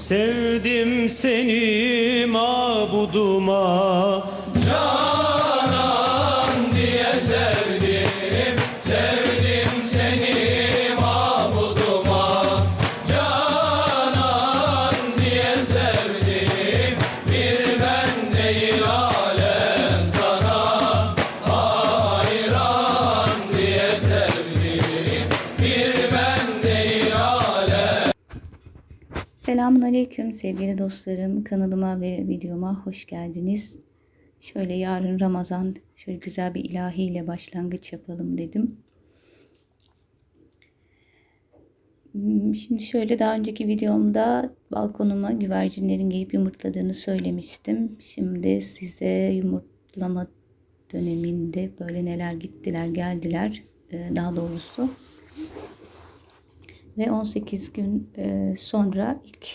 Sevdim seni mabuduma Selamun Aleyküm sevgili dostlarım. Kanalıma ve videoma hoş geldiniz. Şöyle yarın Ramazan şöyle güzel bir ilahiyle başlangıç yapalım dedim. Hmm, Şimdi şöyle daha önceki videomda balkonuma güvercinlerin gelip yumurtladığını söylemiştim. Şimdi size yumurtlama döneminde böyle neler gittiler geldiler e, daha doğrusu. Ve 18 gün e, sonra ilk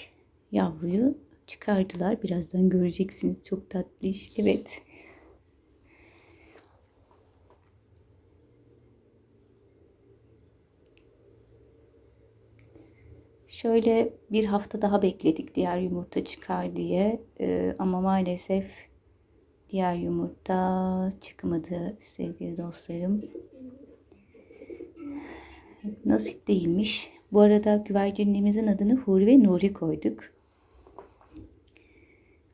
yavruyu çıkardılar. Birazdan göreceksiniz. Çok tatlış. Evet. Şöyle bir hafta daha bekledik diğer yumurta çıkar diye. E, ama maalesef diğer yumurta çıkmadı sevgili dostlarım nasip değilmiş. Bu arada güvercinliğimizin adını Huri ve Nuri koyduk.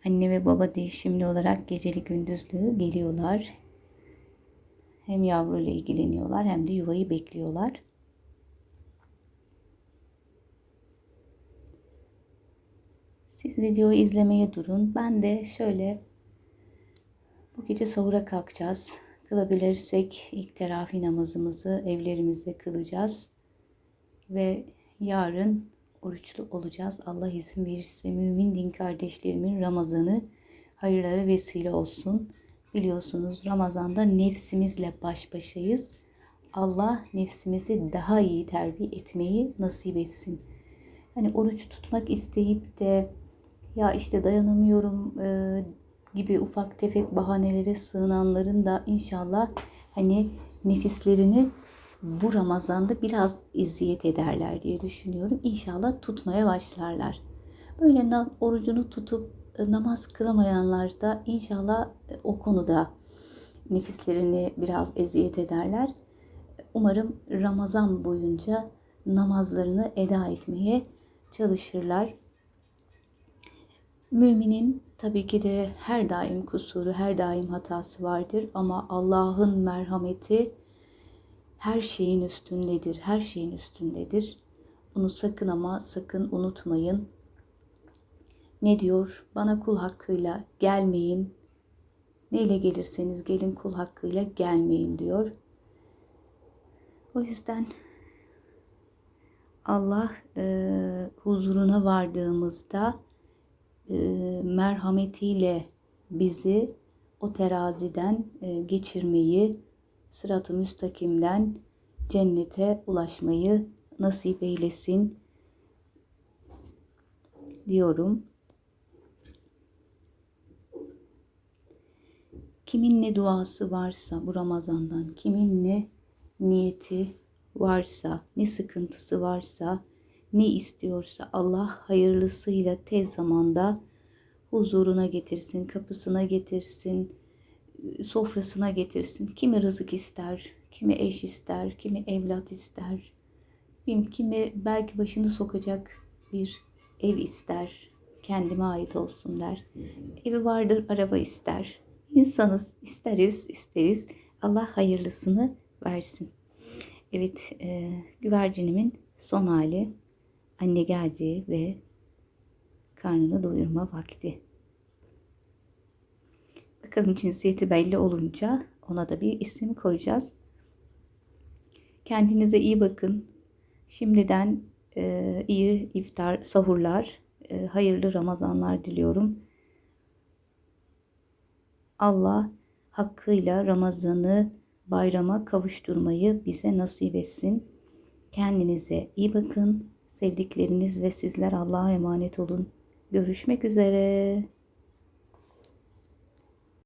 Anne ve baba değişimli olarak geceli gündüzlü geliyorlar. Hem yavruyla ilgileniyorlar hem de yuvayı bekliyorlar. Siz videoyu izlemeye durun. Ben de şöyle bu gece sahura kalkacağız. Kılabilirsek ilk teravih namazımızı evlerimizde kılacağız. Ve yarın oruçlu olacağız. Allah izin verirse mümin din kardeşlerimin Ramazan'ı hayırlara vesile olsun. Biliyorsunuz Ramazan'da nefsimizle baş başayız. Allah nefsimizi daha iyi terbiye etmeyi nasip etsin. Hani oruç tutmak isteyip de ya işte dayanamıyorum e, gibi ufak tefek bahanelere sığınanların da inşallah hani nefislerini bu Ramazan'da biraz eziyet ederler diye düşünüyorum. İnşallah tutmaya başlarlar. Böyle orucunu tutup e, namaz kılamayanlar da inşallah e, o konuda nefislerini biraz eziyet ederler. Umarım Ramazan boyunca namazlarını eda etmeye çalışırlar. Müminin tabii ki de her daim kusuru, her daim hatası vardır ama Allah'ın merhameti her şeyin üstündedir, her şeyin üstündedir. Bunu sakın ama sakın unutmayın. Ne diyor? Bana kul hakkıyla gelmeyin. Neyle gelirseniz gelin kul hakkıyla gelmeyin diyor. O yüzden Allah e, huzuruna vardığımızda e, merhametiyle bizi o teraziden e, geçirmeyi, sırat-ı müstakimden cennete ulaşmayı nasip eylesin diyorum. Kimin ne duası varsa bu Ramazan'dan, kimin ne niyeti varsa, ne sıkıntısı varsa, ne istiyorsa Allah hayırlısıyla tez zamanda huzuruna getirsin, kapısına getirsin, sofrasına getirsin. Kimi rızık ister, kimi eş ister, kimi evlat ister. Bilmiyorum, kimi belki başını sokacak bir ev ister. Kendime ait olsun der. Evi vardır, araba ister. İnsanız, isteriz, isteriz. Allah hayırlısını versin. Evet, e, güvercinimin son hali anne geleceği ve karnını doyurma vakti. Bakalım cinsiyeti belli olunca ona da bir isim koyacağız. Kendinize iyi bakın. Şimdiden e, iyi iftar, sahurlar, e, hayırlı Ramazanlar diliyorum. Allah hakkıyla Ramazan'ı bayrama kavuşturmayı bize nasip etsin. Kendinize iyi bakın. Sevdikleriniz ve sizler Allah'a emanet olun. Görüşmek üzere.